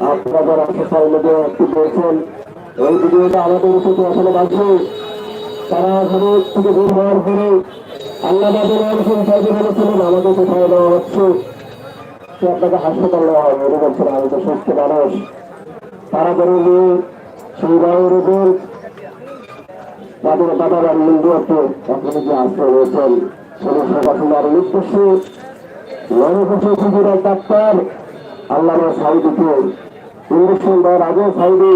আপনারা social media active রয়েছেন এই ভিডিওটা আমাদের উচিত আসলে বাঁচবে। তারা ঘরে থেকে বের হওয়ার পরে আল্লাহ বাবুর আলোচন বলেছিলেন আমাদের কোথাও দেওয়া হচ্ছে? সে আপনাকে হাসপাতাল নেওয়া হবে, উনি বলছেন, আমি তো সুস্থ মানুষ। তারা করে নিয়ে সেই বায়ুরোগের তাদের বাবার ইন্ডিয়াতে এখন যে আশ্রয় রয়েছেন সমস্যা ঘটনার উদ্দেশ্যে নরকোষে ফিজিরাল ডাক্তার আল্লাহ সাউদিকে ইঞ্জেকশন দেওয়ার আগে সাউদি।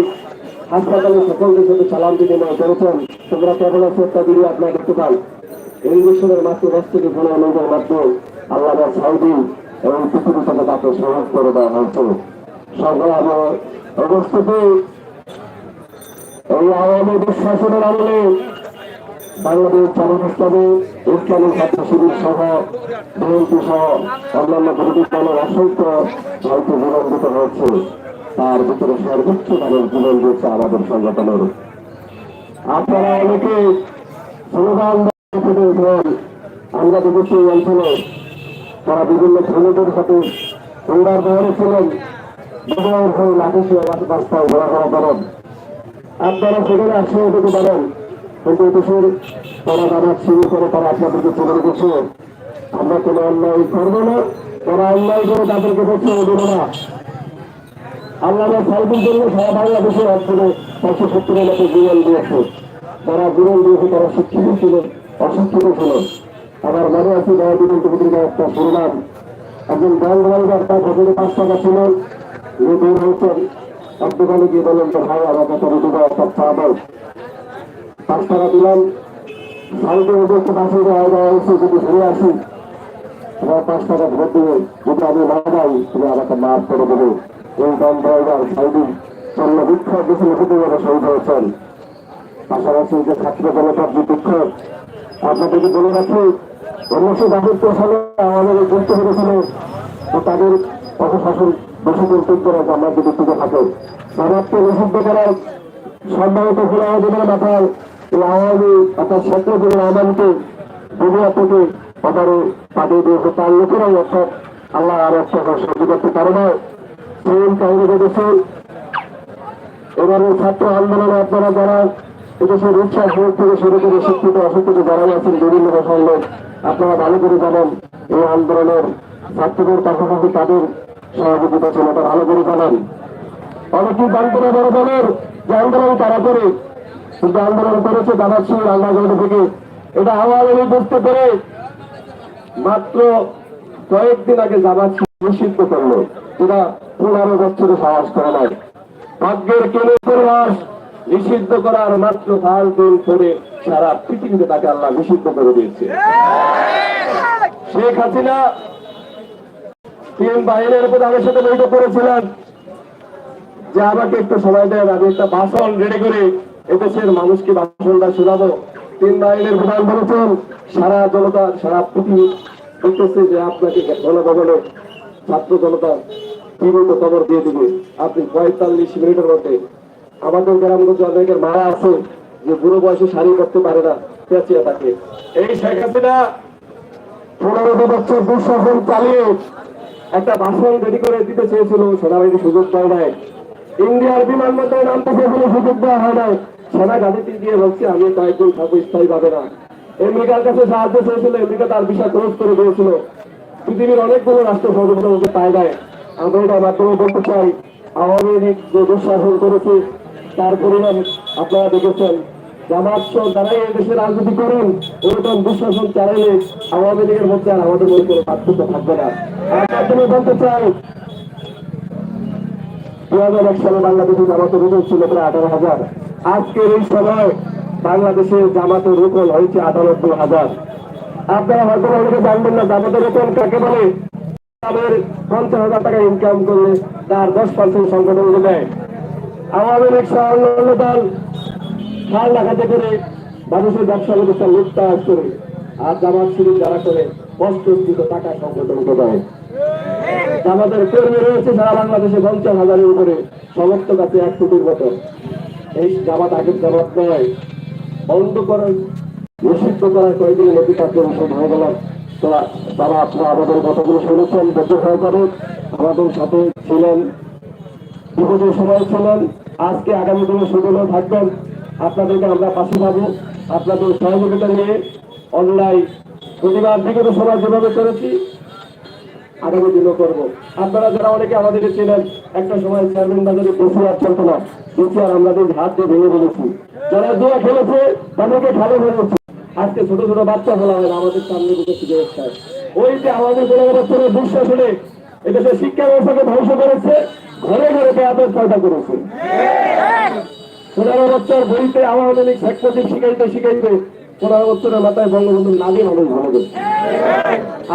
হাসপাতালে সকলদের সাথে সালাম বিনিময় করেছেন। তোমরা কেবল একটা ভিডিও আপনারা দেখতে পান। ইঞ্জেকশনের মাত্র দশ থেকে পনেরো মিনিটের মধ্যে আল্লাহ সাউদি এবং পৃথিবী থেকে তাকে সহজ করে দেওয়া হয়েছে। সরকার অবস্থিতি এই আওয়ামী শাসনের আমলে বাংলাদেশ জনপ্রস্তাবে ইসলামী ছাত্র শিবির সহ বিএনপি সহ অন্যান্য বিরোধী দলের অসংখ্য হয়তো বিলম্বিত হয়েছে। তার ভিতরে সর্বোচ্চ মানের জীবন দিয়েছে আমাদের সংগঠনের। আপনারা অনেকে স্লোগান আমরা দেখেছি এই অঞ্চলে তারা বিভিন্ন ধনীদের সাথে হুন্ডার বহরে ছিলেন। বিজয়ের হয়ে লাঠি রাস্তায় ঘোরাফেরা করেন। আপনারা সেখানে আসলে যেতে পারেন কিন্তু তারা তারা শুরু করে তারা আপনাদেরকে চলে রেখেছে আমরা কোনো অন্যায় করব না তারা অন্যায় করে তাদেরকে দেবো না। আল্লাহ সাইকেল জন্য সারা বাংলাদেশে অঞ্চলে পাঁচশো সত্তরের মতো জীবন দিয়েছে। তারা জীবন দিয়েছে, তারা শিক্ষিত ছিল অশিক্ষিত ছিল আবার মনে আছে দয়াদিন পত্রিকা একটা শুনলাম একজন ব্যাংক ড্রাইভার তার পকেটে পাঁচ টাকা ছিল। উনি বের হয়েছেন। এক গিয়ে বললেন তো ভাই আমার কাছে রুটি দেওয়া সব টাকা দিলাম একটা পাশে দেওয়া আসি, তোমার পাঁচ টাকা ভোট দেবে করে দেবে। এই ব্যাংক ড্রাইভার সাইডে জন্য বিক্ষোভ দেশে লিখিত ভাবে শহীদ হয়েছেন। পাশাপাশি যে ছাত্র জনতার যে বিক্ষোভ আপনাদেরকে বলে রাখি, উনিশশো বাহাত্তর সালে আমাদের যুক্ত হয়েছিল তাদের প্রশাসন বেশি দিন করে আমরা যদি টিকে থাকে। ভারতকে নিষিদ্ধ করার আমাদের মাথায় আওয়ামী অর্থাৎ শেখ রহমানকে দুনিয়া থেকে তাদের তাদের তার লোকেরাই অর্থাৎ আল্লাহ আর একটা সহ্য করতে পারে না। সেই কাহিনী দেশে এবারে ছাত্র আন্দোলনে আপনারা যারা এদেশের উচ্ছ্বাস বোধ থেকে শুরু করে শিক্ষিত অশিক্ষিত যারা আছেন, বিভিন্ন ভাষার লোক আপনারা ভালো করে জানেন, এই আন্দোলনের ছাত্রদের পাশাপাশি তাদের সহযোগিতা ছিল ভালো করে জানেন। অনেকেই না বড় দলের যে আন্দোলন তারা করে? কিন্তু আন্দোলন করেছে দাদাচ্ছি আন্দাজগত থেকে। এটা আওয়ামী লীগ বুঝতে পেরে মাত্র কয়েকদিন আগে জামাত নিষিদ্ধ করল। এরা পনেরো বছরে সাহস করে নাই। ভাগ্যের কেন পরিবাস নিষিদ্ধ করার মাত্র পাঁচ দিন পরে সারা পৃথিবীতে তাকে আল্লাহ নিষিদ্ধ করে দিয়েছে। শেখ হাসিনা তিন বাহিনীর প্রধানের সাথে বৈঠক করেছিলেন। যে আমাকে একটু সময় দেন, আমি একটা ভাষণ রেডি করে এদেশের মানুষকে ভাষণটা শোনাবো। তিন বাহিনীর প্রধান বলেছেন, সারা জনতা, সারা পৃথিবী দেখতেছে যে আপনাকে গণভবনে ছাত্র জনতা টিভিতে খবর দিয়ে দিবে। আপনি পঁয়তাল্লিশ মিনিটের মধ্যে আমাদের গ্রামগঞ্জে অনেকের মারা আছে, যে বুড়ো বয়সে শাড়ি করতে পারে না, পেঁচিয়ে থাকে। এই শেখ হাসিনা পনেরো বছর দুঃশাসন চালিয়ে একটা ভাষণ রেডি করে দিতে চেয়েছিল, সেনাবাহিনী সুযোগ পায় নাই। ইন্ডিয়ার বিমানবন্দরে নামতে সুযোগ দেওয়া হয় নাই। সেনা গাড়িটি দিয়ে বলছে, আমি কয়েকদিন থাকব স্থায়ী পাবে না। আমেরিকার কাছে সাহায্য চেয়েছিল আমেরিকা তার বিষয় ক্লোজ করে দিয়েছিল। পৃথিবীর অনেকগুলো রাষ্ট্র সহযোগিতা পায় নাই আমরা এটার মাধ্যমে বলতে চাই, আওয়ামী লীগ যে দুঃশাসন করেছে, তার পরিণাম আপনারা দেখেছেন। জামাত যারা এই দেশে রাজনীতি করেন ওরকম দুঃশাসন চালাইলে আওয়ামী লীগের মধ্যে আর আমাদের মধ্যে কোনো পার্থক্য থাকবে না। আর মাধ্যমে বলতে চাই দু হাজার এক সালে বাংলাদেশে জামাতের ছিল প্রায় আঠারো হাজার। আজকের এই সময় বাংলাদেশে জামাতের রুকন হয়েছে আটানব্বই হাজার। আপনারা হয়তো অনেকে জানবেন না, জামাতের রুকন কাকে বলে? তাদের পঞ্চাশ হাজার টাকা ইনকাম করলে তার দশ পার্সেন্ট সংগঠন দেয় আওয়ামী লীগ সহ অন্যান্য দল সার লাগাতে করে মানুষের ব্যবসা প্রতিষ্ঠান লুটতাজ করে আর জামাত শিবির যারা করে কষ্টকৃত টাকা সংগঠনকে দেয়। আমাদের কর্মী রয়েছে সারা বাংলাদেশে পঞ্চাশ হাজারের উপরে সমর্থক আছে এক কোটির মতো। এই জামাত আগের জামাত নয়, বন্ধ করার, নিষিদ্ধ করার কয়েকদিন মধ্যে কার্যক্রম হয়ে গেল তারা তারা আপনারা আমাদের কথাগুলো শুনেছেন ধৈর্য সহকারে আমাদের সাথে ছিলেন বিপদের সময় ছিলেন, আজকে আগামী দিনে সুদূর থাকবেন, আপনাদেরকে আমরা পাশে পাবো, আপনাদের সহযোগিতা নিয়ে অন্যায় প্রতিবাদ বিগত সময় যেভাবে করেছি আগামী দিনও করব। আপনারা যারা অনেকে আমাদের ছিলেন, একটা সময় চেয়ারম্যান বাজারে বসে আর চলতো না। বেশি আর আমাদের হাত দিয়ে ভেঙে ফেলেছি। যারা জুয়া খেলেছে, তাদেরকে ভালো ফেলেছি আজকে ছোট ছোট বাচ্চা ফেলা হয় আমাদের সামনে বসে ব্যবস্থায় ওই যে আমাদের কোনো বছরের দুঃশাসনে এদেশের শিক্ষা ব্যবস্থাকে ধ্বংস করেছে, ঘরে ঘরে বেয়াদের পয়দা করেছে। পনেরো বছর বইতে আওয়ামী লীগ শেখ শিখাইতে শিখাইতে মাথায় বঙ্গবন্ধু মানুষ ভালো করছে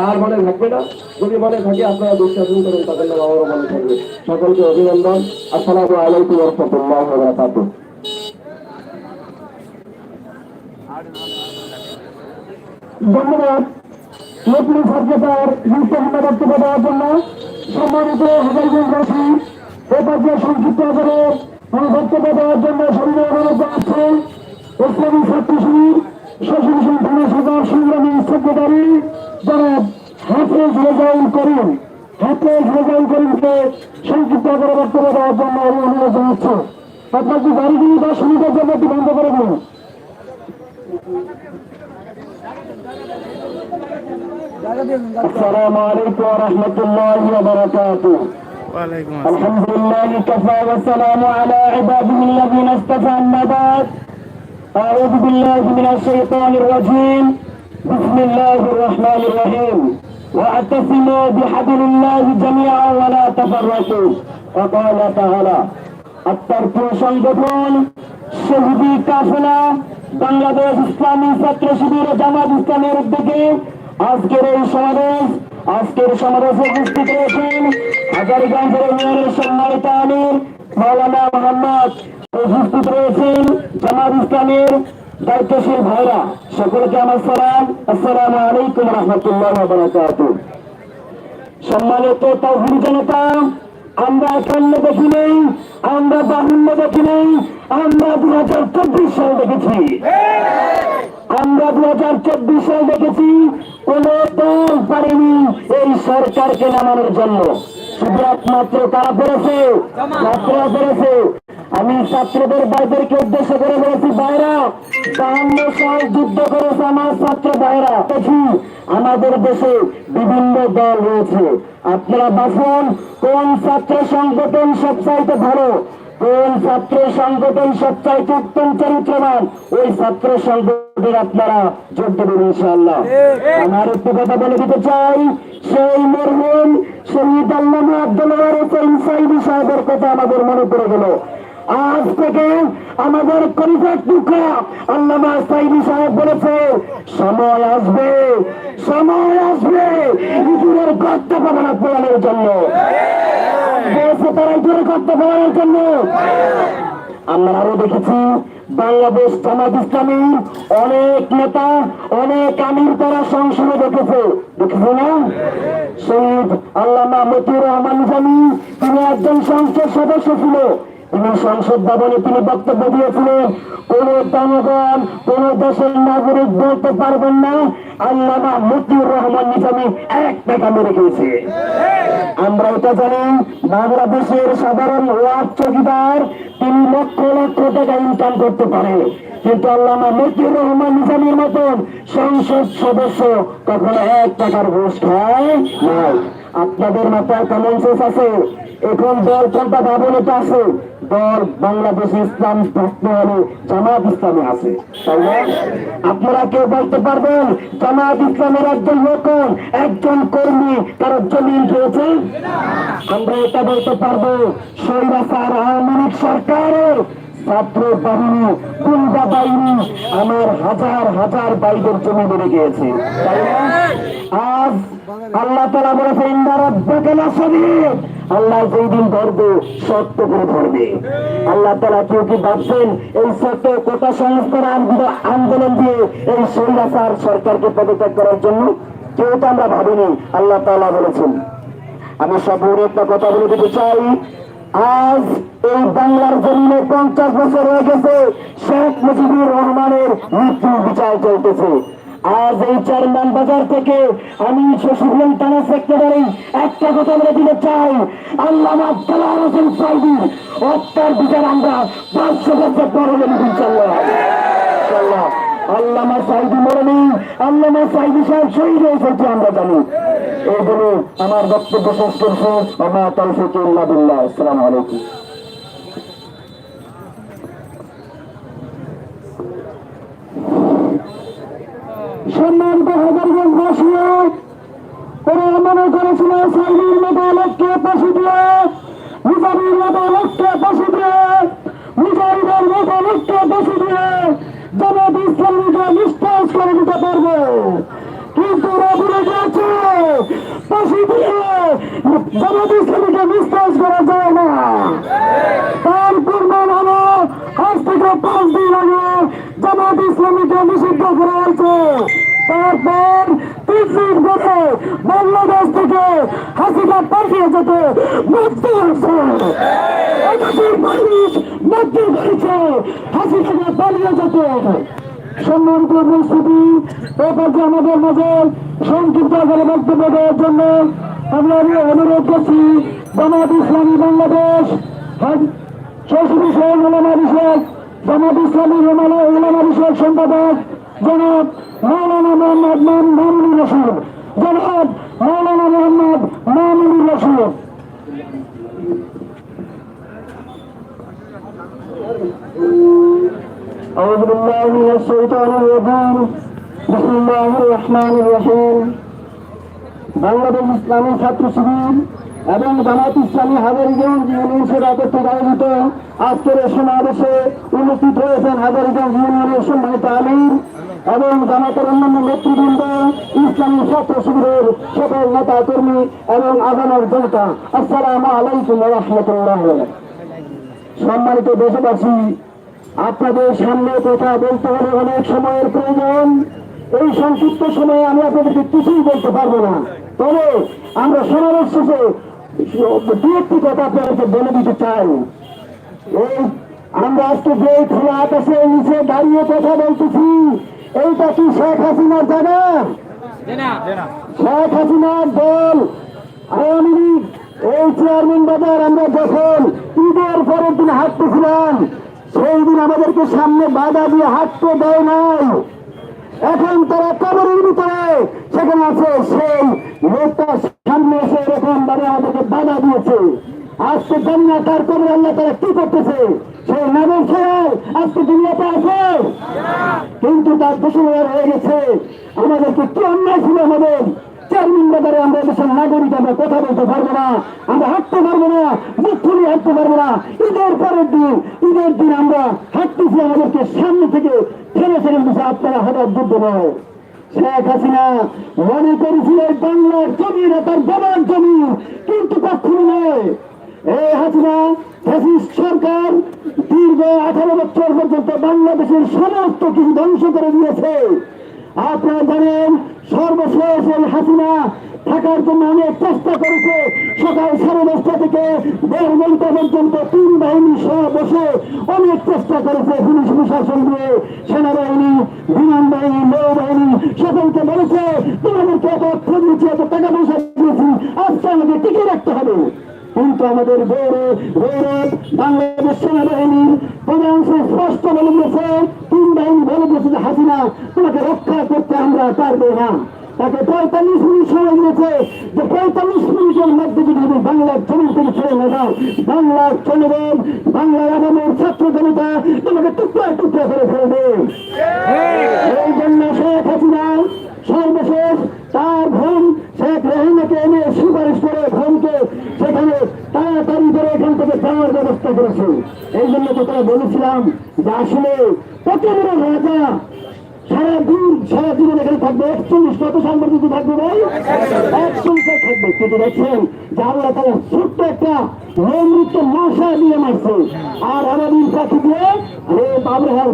আর মনে থাকবে না, যদি মনে থাকে আপনারা করেন তাদের আমারও মনে থাকবে। সকলকে অভিনন্দন, আসসালামু আলাইকুম রহমতুল্লাহ ধন্যবাদ। দেওয়ার জন্য সম্মানিত সংক্ষিপ্ত আকারে বক্তব্য দেওয়ার জন্য অনুরোধ জানাচ্ছে। ইসলামী ছাত্র শশী থানা সদর সংগ্রামী সেক্রেটারি জনাব হাফেজ রেজাউল করিম হাফেজ রেজাউল করিমকে সংক্ষিপ্ত আকারে বক্তব্য দেওয়ার জন্য আমি অনুরোধ জানাচ্ছি আপনার কি গাড়িগুলি দশ মিনিটের জন্য একটু বন্ধ করে দিন السلام عليكم ورحمة الله وبركاته ওয়ালাইকুম আসসালাম الحمد لله كفى والسلام على عباده الذين اصطفى أما بعد أعوذ بالله من الشيطان الرجيم بسم الله الرحمن الرحيم واعتصموا بحبل الله جميعا ولا تفرقوا وقال تعالى الترك সংগঠন শহীদি কাফেলা বাংলাদেশ ইসলামী ছাত্র শিবির ও জামাত ইসলামের উদ্যোগে আজকের এই সমাবেশ আজকের সমাবেশে উপস্থিত রয়েছেন হাজারগঞ্জের মেয়রের সম্মানিত আমির মৌলানা মোহাম্মদ উপস্থিত রয়েছেন জামাত ইসলামের দায়িত্বশীল ভাইরা। সকলকে আমার সালাম? আলাইকুম রহমতুল্লাহ সম্মানিত জনতা, আমরা একান্ন দেখি নেই, আমরা বাহুল্য দেখি নেই, আমরা দু হাজার চব্বিশ সাল দেখেছি। আমরা দু হাজার চব্বিশ সাল দেখেছি, কোন দল পারেনি এই সরকারকে নামানোর জন্য। শুধু একমাত্র কারা পেরেছে ছাত্ররা পেরেছে। আমি ছাত্রদের ভাইদেরকে উদ্দেশ্য করে বলেছি বাইরা বাহান্ন সাল যুদ্ধ করেছে আমার ছাত্র ভাইরা। দেখি আমাদের দেশে বিভিন্ন দল রয়েছে। আপনারা বাসুন কোন ছাত্র সংগঠন সবচাইতে ভালো? কোন ছাত্র সংগঠন সবচাইতে উত্তম চরিত্রবান? ওই ছাত্র সংগঠনের আপনারা যোগ দেবেন ইনশাআল্লাহ। আমার একটু কথা বলে দিতে চাই সেই মরহুম শহীদ আল্লাহ আব্দুল হোসেন সাইদি সাহেবের কথা আমাদের মনে পড়ে গেল। আজ থেকে আমাদের করিফার টুকরা আল্লামা সাইদি সাহেব বলেছে, সময় আসবে সময় আসবে, ইঁদুরের গর্ত পাবনা পোড়ানোর জন্য। বলছে তারা ইঁদুরের গর্ত পাবনার জন্য। আমরা আরও দেখেছি, বাংলাদেশ জামাত ইসলামী অনেক নেতা, অনেক আমির তারা সংসদে দেখেছে। দেখেছে না? শহীদ আল্লামা মতিউর রহমান জানি, তিনি একজন সংসদ সদস্য ছিল। তিনি সংসদ ভবনে তিনি বক্তব্য দিয়েছিলেন, কোন জনগণ, কোন দেশের নাগরিক বলতে পারবেন না। আল্লামা মতিউর রহমান নিজামী এক টাকা মেরে গিয়েছে আমরা এটা জানি, বাংলাদেশের সাধারণ ওয়ার্ড চৌকিদার তিনি লক্ষ লক্ষ টাকা ইনকাম করতে পারে কিন্তু আল্লামা মতিউর রহমান নিজামীর মতন সংসদ সদস্য কখনো এক টাকার ঘুষ খায় নাই। আপনাদের মাথায় কমন আছে? এখন দল কোনটা ভাবনেটা আছে। দল বাংলাদেশ ইসলাম থাকতে হলে জামাত ইসলামে আছে। আপনারা কেউ বলতে পারবেন, জামাত ইসলামের একজন লোকন, একজন কর্মী, তার জমিন রয়েছে? আমরা এটা বলতে পারব সৈরাচার আওয়ামী লীগ সরকারের ছাত্র বাহিনী, গুন্ডা বাহিনী, আমার হাজার হাজার বাইরের জমি বেড়ে গিয়েছে। আজ আল্লাহ তালা বলেছে ইন্দারত বেকেলা শরীর আল্লাহ যেই দিন ধরবে সত্য করে ধরবে। আল্লাহ তালা কেউ কি ভাবছেন, এই সত্য কোটা সংস্কার আন্দোলন দিয়ে এই সৈরাচার সরকারকে পদত্যাগ করার জন্য? কেউ তো আমরা ভাবিনি, আল্লাহ তালা বলেছেন। আমি সব একটা কথা বলে দিতে চাই। আজ এই বাংলার জমিনে পঞ্চাশ বছর হয়ে গেছে, শেখ মুজিবুর রহমানের মৃত্যু বিচার চলতেছে। আজ এই চারমান বাজার থেকে আমি থানা সেক্রেটারি একটা কথা বলে দিতে চাই। আল্লাহ আব্দুল্লাহ হোসেন সাইদি হত্যার বিচার আমরা পাঁচশো বছর পর হলে ইনশাল্লাহ আল্লামা সাইদি মরণি, আল্লামা সাইদি সাহেব শহীদ হয়েছে কি আমরা জানি। আমার বক্তব্য শেষ করছে। আমার ইল্লা বিল্লাহ। আসসালামু আলাইকুম সম্মানিত হাজারগঞ্জ বাসীরা ওরা মনে করেছিল সাইদির মতো লোককে পাশে দিয়ে মুজাবির মতো লোককে পাশে দিয়ে মুজাহিদের মতো লোককে পাশে দিয়ে জামাত ইসলামীকে নিষ্কাশ করে দিতে পারবে। কিন্তু ওরা ভুলে গিয়েছে পাশে দিয়ে জামাত ইসলামীকে নিষ্কাশ করা যায় না। তার প্রমাণ হলো আজ থেকে পাঁচ দিন আগে জামাত ইসলামীকে নিষিদ্ধ করা হয়েছে। তারপর দিন ধরে বাংলাদেশ থেকে হাসিনা পাঠিয়ে যেতে বাধ্য হয়েছে। একাধিক মানুষ বাধ্য করেছে হাসিনাকে পালিয়ে যেতে। সম্মানিত উপস্থিতি এরপর আমাদের মাঝে সংক্ষিপ্ত আকারে বক্তব্য দেওয়ার জন্য আমরা অনুরোধ করছি, জামাত ইসলামী বাংলাদেশ চৌষট্টি বিষয় ওলামা বিষয়ক, জামাত ইসলামী ওলামা বিষয়ক সম্পাদক জনাব মৌলানা মোহাম্মদ মামুনুর রশিদ জনাব মৌলানা মোহাম্মদ মামুনুর রশিদ أعوذ بالله من الشيطان الرجيم بسم الله الرحمن الرحيم বাংলাদেশ ইসলামী ছাত্র শিবির এবং জামাত ইসলামী হাজারিগঞ্জ ইউনিয়ন সেবা কর্তৃক আয়োজিত আজকের এই সমাবেশে উপস্থিত হয়েছেন হাজারিগঞ্জ ইউনিয়নের সম্মানিত আমির এবং জামাতের অন্যান্য নেতৃবৃন্দ, ইসলামী ছাত্র শিবিরের সকল নেতা কর্মী এবং আগামের জনতা, আসসালামু আলাইকুম রহমতুল্লাহ। সম্মানিত দেশবাসী, আপনাদের সামনে কথা বলতে হলে অনেক সময়ের প্রয়োজন। এই সংক্ষিপ্ত সময়ে আমি আপনাদেরকে কিছুই বলতে পারব না। তবে আমরা সমাবেশ শেষে দু একটি কথা আপনাদেরকে বলে দিতে চাই। এই, আমরা আজকে যে খোলা আকাশের নিচে দাঁড়িয়ে কথা বলতেছি এইটা কি শেখ হাসিনার জায়গা? শেখ হাসিনার দল আওয়ামী লীগ, এই চেয়ারম্যান বাজার, আমরা যখন ঈদের পরের দিন হাঁটতেছিলাম, সেই দিন আমাদেরকে সামনে বাধা দিয়ে হাঁটতে দেয় নাই। এখন তারা কবরের ভিতরে, সেখানে আছে সেই লোকটা সামনে এসে এরকম ভাবে আমাদেরকে বাধা দিয়েছে। আজকে জানি না তার আল্লাহ তারা কি করতেছে। সেই সাহেব আজকে দুনিয়াতে আছে। কিন্তু তার দুশোবার হয়ে গেছে। আমাদেরকে কি অন্যায় ছিল আমাদের? ঈদের পরের দিন, ঈদের দিন আমরা হাঁটতেছি আমাদেরকে সামনে থেকে আপনারা হঠাৎ মনে বাংলার জমি না তার বাবার জমি কিন্তু কখনো নয়। বাংলাদেশের সমস্ত কিছু ধ্বংস করে দিয়েছে। আপনারা জানেন, সর্বশেষ এই হাসিনা থাকার জন্য অনেক চেষ্টা করেছে। সকাল সাড়ে দশটা থেকে দেড় ঘণ্টা পর্যন্ত তিন বাহিনী সহ বসে অনেক চেষ্টা করেছে পুলিশ প্রশাসন দিয়ে। সেনাবাহিনী, বিমান বাহিনী, নৌবাহিনী, সকলকে বলেছে, তোমাদেরকে এত অর্থ দিয়েছি, এত টাকা পয়সা দিয়েছি, আজকে আমাদের টিকে রাখতে হবে। কিন্তু আমাদের গৌরব গৌরব বাংলাদেশ সেনাবাহিনীর স্পষ্ট বলে দিয়েছে তিন বাহিনী বলে দিয়েছে যে হাসিনা তোমাকে রক্ষা করতে আমরা পারব না। তাকে পঁয়তাল্লিশ মিনিট সময় দিয়েছে যে পঁয়তাল্লিশ মিনিটের মধ্যে যদি বাংলার জমি থেকে ছেড়ে না বাংলার জনগণ, বাংলার ছাত্র জনতা তোমাকে টুকরা টুকরা করে ফেলবে। এই জন্য শেখ হাসিনা সর্বশেষ তার ভ্রম শেখ রহিমাকে এনে সুপারিশ করে ভ্রমকে সেখানে তাড়াতাড়ি করে এখান থেকে যাওয়ার ব্যবস্থা করেছে। এই জন্য তো বলেছিলাম যে আসলে বড় রাজা সারা দিন এখানে থাকবে। একচল্লিশ কত পর্যন্ত থাকবে ভাই? থাকবে। কিন্তু দেখছেন যে আল্লাহ তারা ছোট্ট একটা মশা মারছে। আর আমাদের পাখি দিয়ে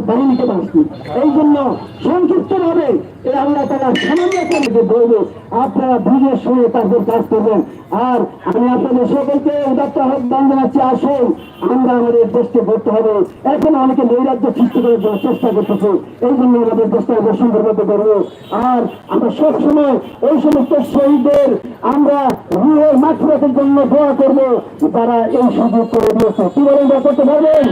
বাহিনীকে মারছি এই জন্য সংক্ষিপ্ত ভাবে এই আল্লাহ তারা সামান্য আপনারা বুঝে শুনে তাদের কাজ করবেন। আর আমি আপনাদের সকলকে উদাত্ত আসুন, আমরা আমাদের দেশকে করতে হবে। এখন অনেকে নৈরাজ্য সৃষ্টি করার চেষ্টা করতেছে। এই জন্য আমাদের চেষ্টা করব সুন্দরভাবে করব। আর আমরা সব সময় এই সমস্ত শহীদদের আমরা রুহের মাঠের জন্য দোয়া করব তারা এই সুযোগ করে দিয়েছে। কি বলেন দোয়া করতে পারবেন?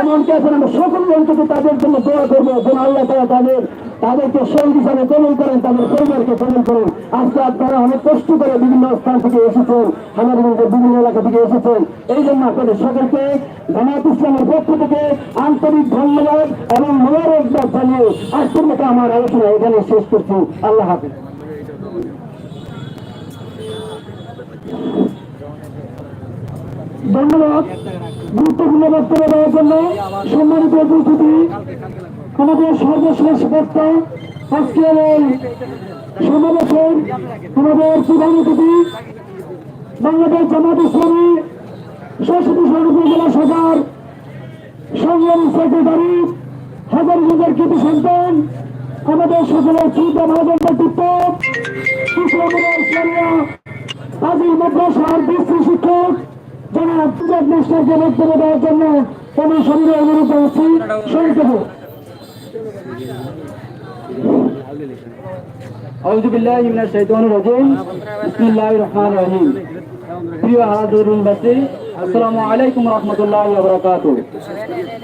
এমনকি এখন আমরা সকল অন্তত তাদের জন্য দোয়া করব। যেন আল্লাহ তারা তাদের তাদেরকে শহীদ হিসাবে কবল করেন, তাদের পরিবারকে কবল করেন। আজকে আপনারা অনেক কষ্ট করে বিভিন্ন স্থান থেকে এসেছেন আমাদের বিভিন্ন এলাকা থেকে এসেছেন। এই জন্য আপনাদের সকলকে জামাত ইসলামের পক্ষ থেকে আন্তরিক ধন্যবাদ এবং মোবারকবাদ জানিয়ে আজকের মতো আমার আলোচনা এখানে শেষ করছি। আল্লাহ হাফিজ। ধন্যবাদ। গুরুত্বপূর্ণ বক্তব্য দেওয়ার জন্য সম্মানিত উপস্থিতি। আমাদের সর্বশেষ বক্তা আজকের এই সমাবেশের আমাদের প্রধান অতিথি বাংলাদেশ জামাত ইসলামী সরস্বতী স্বরূপ জেলা শাখার সংগ্রামী সেক্রেটারি হাজার হাজার কৃতি সন্তান, আমাদের সকলের চিন্তা মহাজন আজিল মাদ্রাসার বিশ্রী শিক্ষক পঞ্জাব ন্যাশনালকে বক্তব্য দেওয়ার জন্য আমি সঙ্গে অনুরোধ করছি শহীদ أعوذ بالله من الشيطان الرجيم بسم الله الرحمن الرحيم প্রিয় হাজরুলবাসী আসসালামু আলাইকুম রহমতুল্লাহ বরকাত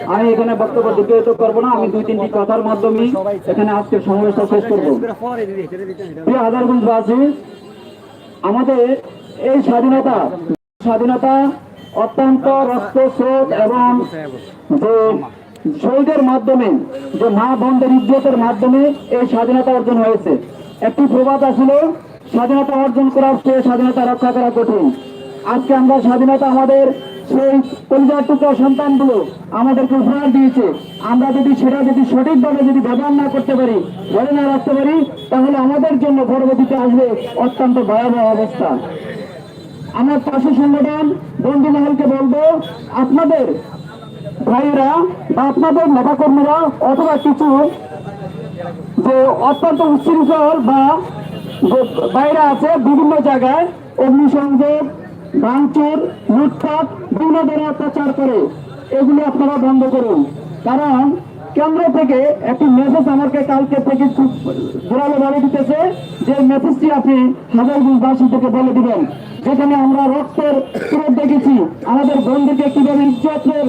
আমি এখানে বক্তব্য দীর্ঘায়িত করব না আমি দুই তিনটি কথার মাধ্যমে এখানে আজকের সমাবেশটা শেষ করব প্রিয় হাজারগঞ্জবাসী আমাদের এই স্বাধীনতা স্বাধীনতা অত্যন্ত রক্ত স্রোত এবং যে শহীদের মাধ্যমে, যে মা বন্ধের ইজ্জতের মাধ্যমে এই স্বাধীনতা অর্জন হয়েছে। একটি প্রবাদ আসলে, স্বাধীনতা অর্জন করার চেয়ে স্বাধীনতা রক্ষা করা কঠিন। আজকে আমরা স্বাধীনতা আমাদের সেই পরিবার টুকরা সন্তানগুলো আমাদেরকে উপহার দিয়েছে। আমরা যদি সেটা যদি সঠিকভাবে যদি ব্যবহার না করতে পারি, ধরে না রাখতে পারি, তাহলে আমাদের জন্য পরবর্তীতে আসবে অত্যন্ত ভয়াবহ অবস্থা। আমার পাশে সংগঠন বন্ধু মহলকে বলব, আপনাদের ভাইরা বা আপনাদের নেতাকর্মীরা অথবা কিছু যে অত্যন্ত উচ্ছৃঙ্খল বা বাইরে আছে বিভিন্ন জায়গায় অগ্নিসংযোগ ভাঙচুর, লুটপাট, বিভিন্ন ধরনের অত্যাচার করে, এগুলো আপনারা বন্ধ করুন। কারণ কেন্দ্র থেকে একটি মেসেজ আমাকে কালকে থেকে খুব জোরালো বলে দিতেছে যে মেসেজটি আপনি হাজারগুলবাসী থেকে বলে দিবেন। যেখানে আমরা রক্তের স্রোত দেখেছি। আমাদের বন্ধুকে কীভাবে ইজ্জতের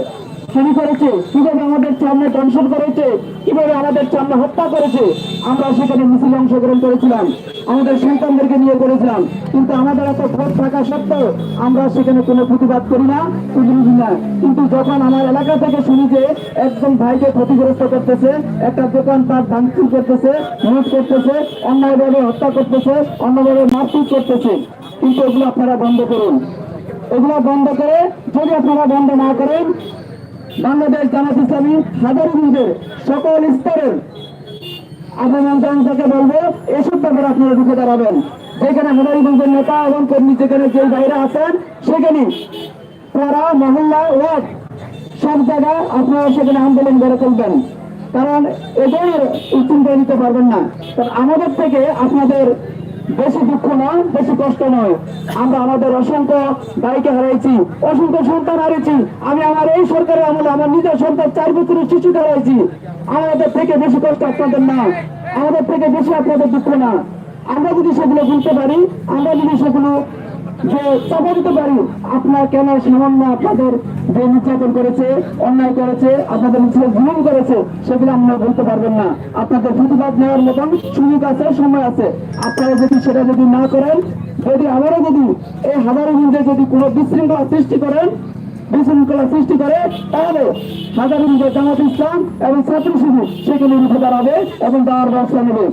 শুরু করেছে কীভাবে আমাদের সামনে দংশন করেছে, কীভাবে আমাদের সামনে হত্যা করেছে, আমরা সেখানে মিছিলে অংশগ্রহণ করেছিলাম, আমাদের সন্তানদেরকে নিয়ে করেছিলাম, কিন্তু আমাদের এত ভোট থাকা সত্ত্বেও আমরা সেখানে কোনো প্রতিবাদ করি না প্রতিনিধি না। কিন্তু যখন আমার এলাকা থেকে শুনি যে একজন ভাইকে ক্ষতিগ্রস্ত করতেছে, একটা দোকান তার ভাঙচুর করতেছে, লুট করতেছে, অন্যায়ভাবে হত্যা করতেছে, অন্যভাবে মারপিট করতেছে, কিন্তু এগুলো আপনারা বন্ধ করুন। এগুলো বন্ধ করে, যদি আপনারা বন্ধ না করেন বাংলাদেশ জামাত ইসলামী হাজারগুলিদের সকল স্তরের আপনাকে বলব এসব ব্যাপারে আপনারা রুখে দাঁড়াবেন। যেখানে হাজারগুলিদের নেতা এবং কর্মী, যেখানে যে বাইরে আছেন, সেখানে তারা, মহল্লা, ওয়ার্ড, সব জায়গায় আপনারা সেখানে আন্দোলন গড়ে তুলবেন। কারণ এদের উচ্চিন্তা নিতে পারবেন না। আমাদের থেকে আপনাদের বেশি দুঃখ নয়, বেশি কষ্ট নয়। আমরা আমাদের অসংখ্য ভাইকে হারাইছি, অসংখ্য সন্তান হারিয়েছি আমি আমার এই সরকারের আমলে আমার নিজের সন্তান চার বছরের শিশুকে হারাইছি। আমাদের থেকে বেশি কষ্ট আপনাদের না। আমাদের থেকে বেশি আপনাদের দুঃখ না। আমরা যদি সেগুলো ভুলতে পারি, আমরা যদি সেগুলো যে চাপা আপনার কেন সামান্য আপনাদের যে নির্যাতন করেছে, অন্যায় করেছে, আপনাদের জুলুম করেছে, সেগুলো আপনারা বলতে পারবেন না। আপনাদের প্রতিবাদ নেওয়ার মতন সুযোগ আছে, সময় আছে। আপনারা যদি সেটা যদি না করেন, যদি আবারও যদি এই হাজারো মধ্যে যদি কোনো বিশৃঙ্খলা সৃষ্টি করেন, বিশৃঙ্খলা সৃষ্টি করে, তাহলে হাজারো মধ্যে জামাত ইসলাম এবং ছাত্র শিবির সেখানে উঠে দাঁড়াবে এবং দেওয়ার ব্যবস্থা নেবে।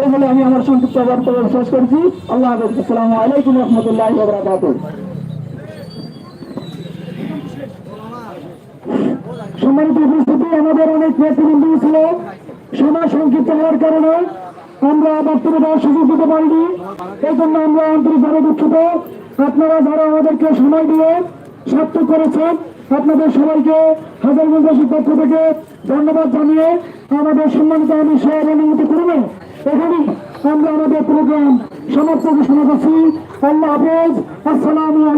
এই বলে আমি আমার সংক্ষিপ্ত বক্তব্য শেষ করছি। আল্লাহ হাফিজ। আসসালামু আলাইকুম রহমতুল্লাহ বরাকাতুহ। সম্মানিত উপস্থিতি, আমাদের অনেক নেতৃবৃন্দ ছিল। সময় সংক্ষিপ্ত হওয়ার কারণে আমরা বক্তব্য দেওয়ার সুযোগ দিতে পারিনি। এই জন্য আমরা আন্তরিকভাবে দুঃখিত, আপনারা যারা আমাদেরকে সময় দিয়ে সার্থক করেছেন, আপনাদের সবাইকে হাজারগঞ্জবাসীর পক্ষ থেকে ধন্যবাদ জানিয়ে আমাদের সম্মানিত আমি সব অনুমতি করবেন। এখানে আমরা আমাদের প্রোগ্রাম সমাপ্ত ঘোষণা করছি। আল্লাহ হাফেজ। আসসালামু